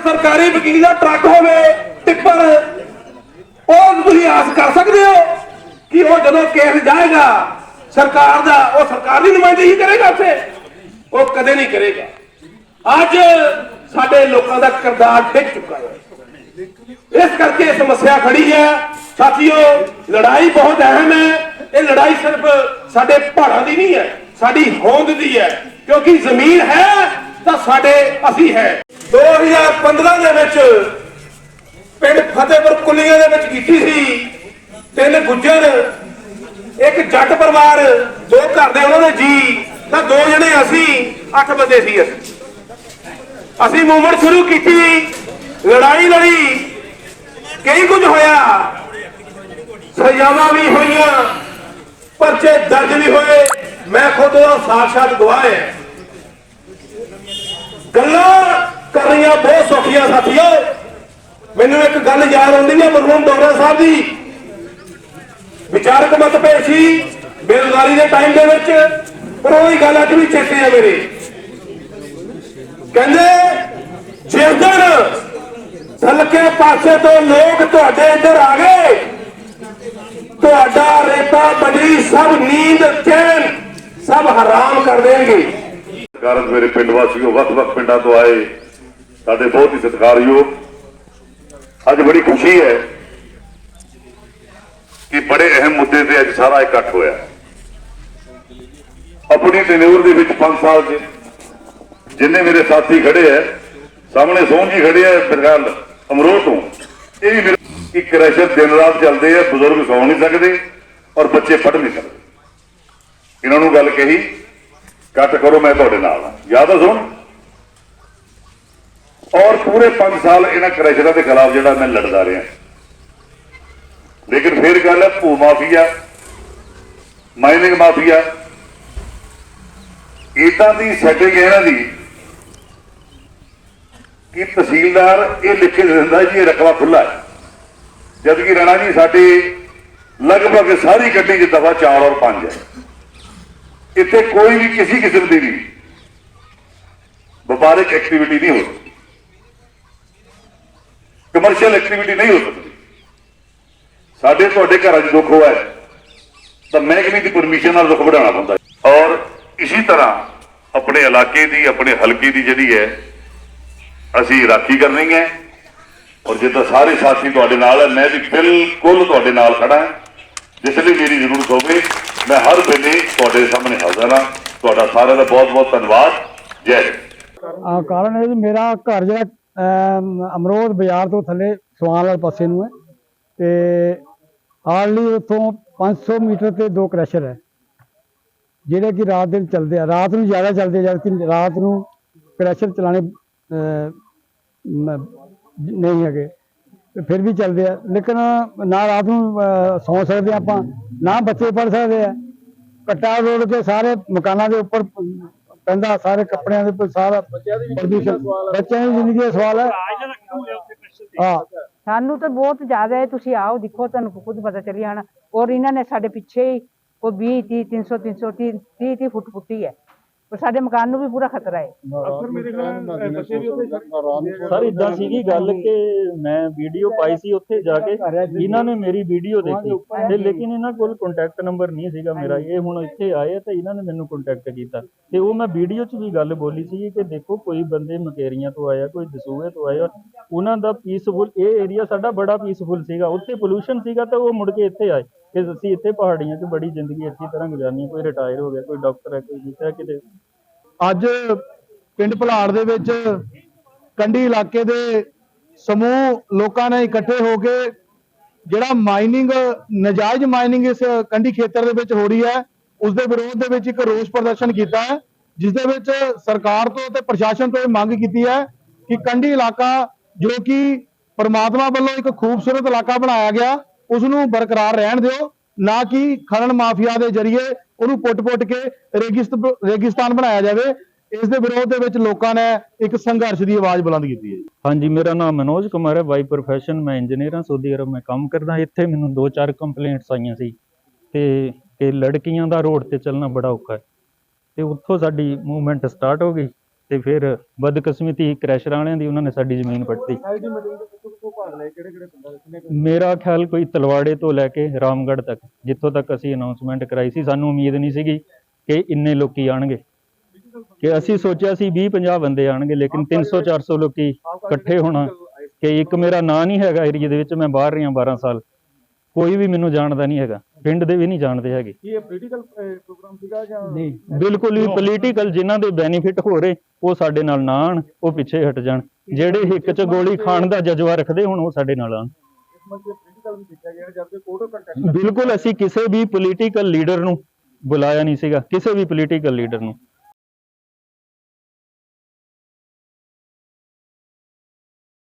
ਸਰਕਾਰੀ ਵਕੀਲ ਦਾ ਟਰੱਕ ਹੋਵੇ, ਟਿੱਪਰ, ਉਹ ਤੁਸੀਂ ਆਸ ਕਰ ਸਕਦੇ ਹੋ ਕਿ ਉਹ ਜਦੋਂ ਕੇਸ ਜਾਏਗਾ, ਸਰਕਾਰ ਦਾ, ਉਹ ਸਰਕਾਰ ਦੀ ਨੁਮਾਇੰਦਗੀ ਕਰੇਗਾ ਉੱਥੇ? ਉਹ ਕਦੇ ਨਹੀਂ ਕਰੇਗਾ। ਅੱਜ ਸਾਡੇ ਲੋਕਾਂ ਦਾ ਕਿਰਦਾਰ ਡਿੱਗ ਚੁੱਕਾ ਹੈ। ਇਸ ਕਰਕੇ ਸਮੱਸਿਆ ਖੜੀ ਹੈ। ਸਾਥੀਓ, ਲੜਾਈ ਬਹੁਤ ਅਹਿਮ ਹੈ। ਇਹ ਲੜਾਈ ਸਿਰਫ ਸਾਡੇ ਪਹਾੜਾਂ ਦੀ ਨਹੀਂ ਹੈ, ਸਾਡੀ ਹੋਂਦ ਦੀ ਹੈ। ਕਿਉਂਕਿ ਜ਼ਮੀਨ ਹੈ ਤਾਂ ਸਾਡੇ ਅਸੀਂ ਹੈ। 2015 ਦੇ ਵਿੱਚ ਪਿੰਡ ਫਤਿਹਪੁਰ ਕੁੱਲੀਆਂ ਦੇ ਵਿੱਚ ਕੀਤੀ ਸੀ। ਤਿੰਨ ਗੁੱਜਰ, ਇੱਕ ਜੱਟ ਪਰਿਵਾਰ, ਦੋ ਘਰ ਦੇ ਉਹਨਾਂ ਦੇ ਜੀ, ਤਾਂ ਦੋ ਜਣੇ ਅਸੀਂ, ਅੱਠ ਬੰਦੇ ਸੀ ਅਸੀਂ। ਅਸੀਂ ਮੂਵਮੈਂਟ ਸ਼ੁਰੂ ਕੀਤੀ, ਲੜਾਈ ਲੜੀ, ਕਈ ਕੁਝ ਹੋਇਆ। ਸਜ਼ਾਵਾਂ ਵੀ ਹੋਈਆਂ, ਪਰਚੇ ਦਰਜ ਵੀ ਹੋਏ, ਮੈਂ ਖੁਦ ਉਹਦਾ ਸਾਖਸ਼ਾਤ ਗਵਾਹ ਹਾਂ ਗੱਲਾਂ ਕਰਨੀਆਂ ਬਹੁਤ ਸੌਖੀਆਂ ਸਾਥੀਓ। ਮੈਨੂੰ ਇੱਕ ਗੱਲ ਯਾਦ ਆਉਂਦੀ ਹੈ ਮਰਹੂਮ ਡੋਗਰਾ ਸਾਹਿਬ ਦੀ। ਵਿਚਾਰਕ ਮਤਭੇਦ ਸੀ ਬੇਰੁਜ਼ਗਾਰੀ ਦੇ ਟਾਈਮ ਦੇ ਵਿੱਚ, ਪਰ ਉਹੀ ਗੱਲ ਅੱਜ ਵੀ ਚੇਤੇ ਆ ਮੇਰੇ। ਕਹਿੰਦੇ, ਜਿਸ ਦਿਨ ਥਲਕੇ ਪਾਸੇ ਤੋਂ ਲੋਕ ਤੁਹਾਡੇ ਇੱਧਰ ਆ ਗਏ, ਤੁਹਾਡਾ ਰੇਤਾ ਬਣੀ ਸਭ ਨੀਂਦ, ਚੈਨ ਸਭ ਹਰਾਮ ਕਰ ਦੇਣਗੇ। ਕਾਰਨ ਮੇਰੇ ਪਿੰਡ ਵਾਸੀਓ, ਵੱਖ-ਵੱਖ ਪਿੰਡਾਂ ਤੋਂ ਆਏ। ਸਾਡੇ ਬਹੁਤ ਹੀ ਸਤਿਕਾਰਯੋਗ। ਅੱਜ ਬੜੀ ਖੁਸ਼ੀ ਹੈ ਕਿ ਬੜੇ ਅਹਿਮ ਮੁੱਦੇ ਤੇ ਅੱਜ ਸਾਰਾ ਇਕੱਠ ਹੋਇਆ। ਆਪਣੀ ਟੈਨਿਓਰ ਦੇ ਵਿੱਚ 5 ਸਾਲ ਦੇ ਜਿੰਨੇ ਮੇਰੇ ਸਾਥੀ ਖੜੇ ਹੈ, ਸਾਹਮਣੇ ਸੋਹਣ ਜੀ ਖੜੇ ਹੈ, ਬਿਰਗਲ ਅਮਰੋਹ ਤੋਂ। ਇਹ ਵੀ ਮੇਰੇ ਕਿ ਕ੍ਰੈਸ਼ਰ ਦਿਨ ਰਾਤ ਚੱਲਦੇ ਆ ਬਜ਼ੁਰਗ ਸੌ ਨਹੀਂ ਸਕਦੇ ਔਰ ਬੱਚੇ ਪੜ੍ਹ ਨਹੀਂ ਸਕਦੇ। ਇਹਨਾਂ ਨੂੰ ਗੱਲ ਕਹੀ ਕੱਟ ਕਰੋ, ਮੈਂ ਤੁਹਾਡੇ ਨਾਲ ਹਾਂ। ਯਾਦ ਆ ਸੁਣ ਔਰ ਪੂਰੇ 5 ਸਾਲ ਇਹਨਾਂ ਕ੍ਰੈਸ਼ਰਾਂ ਦੇ ਖਿਲਾਫ ਜਿਹੜਾ ਮੈਂ ਲੜਦਾ ਰਿਹਾ। ਲੇਕਿਨ ਫਿਰ ਗੱਲ ਹੈ ਭੂ ਮਾਫੀਆ ਮਾਈਨਿੰਗ ਮਾਫੀਆ। ਇਦਾਂ ਦੀ ਸੈਟਿੰਗ ਇਹਨਾਂ ਦੀ ਕਿ ਤਹਿਸੀਲਦਾਰ ਇਹ ਲਿਖ ਕੇ ਦਿੰਦਾ ਜੀ, ਇਹ ਰਕਬਾ ਖੁੱਲਾ ਹੈ। ਜਦ ਕਿ ਰਾਣਾ ਜੀ ਸਾਡੇ ਲਗਭਗ ਸਾਰੀ ਗੱਡੀ 'ਚ ਦਫਾ 4 ਔਰ 5 ਹੈ। ਇੱਥੇ ਕੋਈ ਵੀ ਕਿਸੇ ਕਿਸਮ ਦੀ ਵੀ ਵਪਾਰਕ ਐਕਟੀਵਿਟੀ ਨਹੀਂ ਹੋ ਕਮਰਸ਼ੀਅਲ ਐਕਟੀਵਿਟੀ ਨਹੀਂ ਹੋ ਸਕਦੀ। ਸਾਡੇ ਤੁਹਾਡੇ ਘਰਾਂ 'ਚ ਦੁੱਖ ਹੋਇਆ ਤਾਂ ਮਹਿਕਮੇ ਦੀ ਪਰਮਿਸ਼ਨ ਨਾਲ ਦੁੱਖ ਵਧਾਉਣਾ ਪੈਂਦਾ ਔਰ ਇਸੇ ਤਰ੍ਹਾਂ ਆਪਣੇ ਇਲਾਕੇ ਦੀ, ਆਪਣੇ ਹਲਕੇ ਦੀ ਜਿਹੜੀ ਹੈ, ਅਸੀਂ ਰਾਖੀ ਕਰਨੀ ਹੈ। ਔਰ ਜਿੱਦਾਂ ਸਾਰੇ ਸਾਥੀ ਤੁਹਾਡੇ ਨਾਲ ਹੈ, ਮੈਂ ਵੀ ਬਿਲਕੁਲ ਤੁਹਾਡੇ ਨਾਲ ਖੜਾ ਹਾਂ। ਜਿਸ ਲਈ ਮੇਰੀ ਜ਼ਰੂਰਤ ਹੋਵੇ, ਮੈਂ ਹਰ ਵੇਲੇ ਤੁਹਾਡੇ ਸਾਹਮਣੇ ਹਾਜ਼ਰ ਹਾਂ। ਤੁਹਾਡਾ ਸਾਰਿਆਂ ਦਾ ਬਹੁਤ ਬਹੁਤ ਧੰਨਵਾਦ। ਜੈ ਕਾਰਨ ਇਹ ਮੇਰਾ ਘਰ ਜਿਹੜਾ ਅਮਰੋਦ ਬਾਜ਼ਾਰ ਤੋਂ ਥੱਲੇ ਸਵਾਨ ਵਾਲੇ ਪਾਸੇ ਨੂੰ ਹੈ ਤੇ ਹਾਰਡਲੀ ਉੱਥੋਂ 500 ਮੀਟਰ ਤੇ ਦੋ ਕ੍ਰੈਸ਼ਰ ਹੈ ਜਿਹੜੇ ਕਿ ਰਾਤ ਦਿਨ ਚੱਲਦੇ ਆ ਰਾਤ ਨੂੰ ਜ਼ਿਆਦਾ ਚੱਲਦੇ ਜਦ ਕਿ ਰਾਤ ਨੂੰ ਕ੍ਰੈਸ਼ਰ ਚਲਾਣੇ ਨਹੀਂ ਹੈਗੇ ਫਿਰ ਵੀ ਚੱਲਦੇ ਆ ਲੇਕਿਨ ਨਾ ਰਾਤ ਨੂੰ ਅਹ, ਸੌਂ ਸਕਦੇ ਆਪਾਂ ਨਾ ਬੱਚੇ ਪੜ ਸਕਦੇ ਆ ਕੱਟਾ ਰੋਡ ਤੇ ਸਾਰੇ ਮਕਾਨਾਂ ਦੇ ਉੱਪਰ ਪੈਂਦਾ ਸਾਰੇ ਕੱਪੜਿਆਂ ਦੇ ਉੱਪਰ ਸਾਰਾ ਪ੍ਰਦੂਸ਼ਣ ਬੱਚਿਆਂ ਦੀ ਜ਼ਿੰਦਗੀ ਦਾ ਸਵਾਲ ਹੈ। ਹਾਂ। ਸਾਨੂੰ ਤਾਂ ਬਹੁਤ ਜ਼ਿਆਦਾ ਹੈ ਤੁਸੀਂ ਆਓ ਦੇਖੋ ਤੁਹਾਨੂੰ ਖੁਦ ਪਤਾ ਚੱਲੀ ਜਾਣਾ। ਔਰ ਇਹਨਾਂ ਨੇ ਸਾਡੇ ਪਿੱਛੇ ਹੀ ਕੋਈ 20 30 300 300 30 30 ਫੁੱਟ ਪੁੱਟੀ ਹੈ। ਪਰ ਸਾਡੇ ਮਕਾਨ ਨੂੰ ਵੀ ਪੂਰਾ ਖਤਰਾ ਹੈ। ਸਰ ਇਦਾਂ ਸੀਗੀ ਗੱਲ ਕਿ ਮੈਂ ਵੀਡੀਓ ਪਾਈ ਸੀ ਉੱਥੇ ਜਾ ਕੇ ਇਹਨਾਂ ਨੇ ਮੇਰੀ ਵੀਡੀਓ ਦੇਖੀ। ਤੇ ਲੇਕਿਨ ਇਹਨਾਂ ਕੋਲ ਕੰਟੈਕਟ ਨੰਬਰ ਨਹੀਂ ਸੀਗਾ ਮੇਰਾ। ਇਹ ਹੁਣ ਇੱਥੇ ਆਏ ਆ ਤੇ ਇਹਨਾਂ ਨੇ ਮੈਨੂੰ ਕੰਟੈਕਟ ਕੀਤਾ। ਤੇ ਉਹ ਮੈਂ ਵੀਡੀਓ 'ਚ ਵੀ ਗੱਲ ਬੋਲੀ ਸੀ ਕਿ ਦੇਖੋ ਕੋਈ ਬੰਦੇ ਮਕੇਰੀਆਂ ਤੋਂ ਆਇਆ ਕੋਈ ਦਸੂਹੇ ਤੋਂ ਆਇਆ। ਉਹਨਾਂ ਦਾ ਪੀਸਫੁਲ ਇਹ ਏਰੀਆ ਸਾਡਾ ਬੜਾ ਪੀਸਫੁਲ ਸੀਗਾ। ਉੱਥੇ ਪੋਲੂਸ਼ਨ ਸੀਗਾ ਤੇ ਉਹ ਮੁੜ ਕੇ ਇੱਥੇ ਆਏ। ਕਿ ਅਸੀਂ ਇੱਥੇ ਪਹਾੜੀਆਂ 'ਚ ਬੜੀ ਜ਼ਿੰਦਗੀ ਅੱਛੀ ਤਰ੍ਹਾਂ ਗੁਜ਼ਾਰਨੀ ਕੋਈ ਰਿਟਾਇਰ ਹੋ ਗਿਆ, ਕੋਈ ਡਾਕਟਰ ਹੈ, ਕੋਈ ਕੀਤਾ ਕਿਤੇ। ਅੱਜ ਪਿੰਡ ਭਲਾੜ ਦੇ ਵਿੱਚ ਕੰਢੀ ਇਲਾਕੇ ਦੇ ਸਮੂਹ ਲੋਕਾਂ ਨੇ ਇਕੱਠੇ ਹੋ ਕੇ ਜਿਹੜਾ ਮਾਈਨਿੰਗ ਨਜਾਇਜ਼ ਮਾਈਨਿੰਗ ਇਸ ਕੰਢੀ ਖੇਤਰ ਦੇ ਵਿੱਚ ਹੋ ਰਹੀ ਹੈ ਉਸ ਦੇ ਵਿਰੋਧ ਦੇ ਵਿੱਚ ਇੱਕ ਰੋਸ ਪ੍ਰਦਰਸ਼ਨ ਕੀਤਾ ਹੈ ਜਿਸ ਦੇ ਵਿੱਚ ਸਰਕਾਰ ਤੋਂ ਤੇ ਪ੍ਰਸ਼ਾਸਨ ਤੋਂ ਇਹ ਮੰਗ ਕੀਤੀ ਹੈ ਕਿ ਕੰਢੀ ਇਲਾਕਾ ਜੋ ਕਿ ਪਰਮਾਤਮਾ ਵੱਲੋਂ ਇੱਕ ਖੂਬਸੂਰਤ ਇਲਾਕਾ ਬਣਾਇਆ ਗਿਆ ਉਸ ਨੂੰ ਬਰਕਰਾਰ ਰਹਿਣ ਦਿਓ, ਨਾ ਕਿ ਖਨਨ ਮਾਫੀਆ ਦੇ ਜ਼ਰੀਏ ਉਹਨੂੰ ਪੁੱਟ-ਪੁੱਟ ਕੇ ਰੇਗਿਸਤ ਰੇਗਿਸਤਾਨ ਬਣਾਇਆ ਜਾਵੇ। ਇਸ ਦੇ ਵਿਰੋਧ ਦੇ ਵਿੱਚ ਲੋਕਾਂ ਨੇ ਇੱਕ ਸੰਘਰਸ਼ ਦੀ ਆਵਾਜ਼ ਬੁਲੰਦ ਕੀਤੀ ਹੈ ਹਾਂਜੀ, ਮੇਰਾ ਨਾਮ ਮਨੋਜ ਕੁਮਾਰ ਹੈ। ਬਾਈ ਪ੍ਰੋਫੈਸ਼ਨ ਮੈਂ ਇੰਜੀਨੀਅਰ ਹਾਂ ਸਾਊਦੀ ਅਰਬ ਮੈਂ ਕੰਮ ਕਰਦਾ। ਇੱਥੇ ਮੈਨੂੰ ਦੋ ਚਾਰ ਕੰਪਲੇਂਟਸ ਆਈਆਂ ਸੀ ਤੇ ਕਿ ਲੜਕੀਆਂ ਦਾ ਰੋਡ ਤੇ ਚੱਲਣਾ ਬੜਾ ਔਖਾ ਹੈ। ਤੇ ਉੱਥੋਂ ਸਾਡੀ ਮੂਵਮੈਂਟ ਸਟਾਰਟ ਹੋ ਗਈ। ਤੇ ਫਿਰ ਬਦਕਿਸਮਤੀ ਕ੍ਰੈਸ਼ਰ ਵਾਲਿਆਂ ਦੀ ਉਹਨਾਂ ਨੇ ਸਾਡੀ ਜ਼ਮੀਨ ਪੱਟੀ। ਮੇਰਾ ਖਿਆਲ ਕੋਈ ਤਲਵਾੜੇ ਤੋਂ ਲੈ ਕੇ ਰਾਮਗੜ੍ਹ ਤੱਕ ਜਿੱਥੋਂ ਤੱਕ ਅਸੀਂ ਅਨਾਉਂਸਮੈਂਟ ਕਰਾਈ ਸੀ ਸਾਨੂੰ ਉਮੀਦ ਨਹੀਂ ਸੀਗੀ ਕਿ ਇੰਨੇ ਲੋਕੀ ਆਣਗੇ। ਕਿ ਅਸੀਂ ਸੋਚਿਆ ਸੀ 20 50 ਬੰਦੇ ਆਣਗੇ ਲੇਕਿਨ 300 400 ਲੋਕੀ ਇਕੱਠੇ ਹੋਣਾ ਕਿ ਇੱਕ ਮੇਰਾ ਨਾਂ ਨਹੀਂ ਹੈਗਾ ਏਰੀਏ ਦੇ ਵਿੱਚ ਮੈਂ ਬਾਹਰ ਰਿਹਾ 12 ਸਾਲ। ਕੋਈ ਵੀ ਮੈਨੂੰ ਜਾਣਦਾ ਨਹੀਂ ਹੈਗਾ ਪਿੰਡ ਦੇ ਵੀ ਨਹੀਂ ਜਾਣਦੇ ਹੈਗੇ। ਇਹ ਪੋਲੀਟੀਕਲ ਪ੍ਰੋਗਰਾਮ ਸੀਗਾ ਜਾਂ? ਨਹੀਂ। ਬਿਲਕੁਲ ਵੀ ਪੋਲੀਟੀਕਲ ਜਿਨ੍ਹਾਂ ਦੇ ਬੈਨੀਫਿਟ ਹੋ ਰਹੇ ਉਹ ਸਾਡੇ ਨਾਲ ਨਾ ਆਣ ਉਹ ਪਿੱਛੇ ਹਟ ਜਾਣ। ਜਿਹੜੇ ਹਿੱਕ 'ਚ ਗੋਲੀ ਖਾਣ ਦਾ ਜਜ਼ਬਾ ਰੱਖਦੇ ਹੁਣ ਉਹ ਸਾਡੇ ਨਾਲ ਆਣ। ਇਸ ਮਤਲਬ ਪੋਲੀਟੀਕਲ ਵੀ ਦੇਖਿਆ ਗਿਆ ਜਦ ਕਿ ਕੋਡ ਆਫ ਕੰਟੈਕਟ ਬਿਲਕੁਲ ਅਸੀਂ ਕਿਸੇ ਵੀ ਪੋਲੀਟੀਕਲ ਲੀਡਰ ਨੂੰ ਬੁਲਾਇਆ ਨਹੀਂ ਸੀਗਾ ਕਿਸੇ ਵੀ ਪੋਲੀਟੀਕਲ ਲੀਡਰ ਨੂੰ।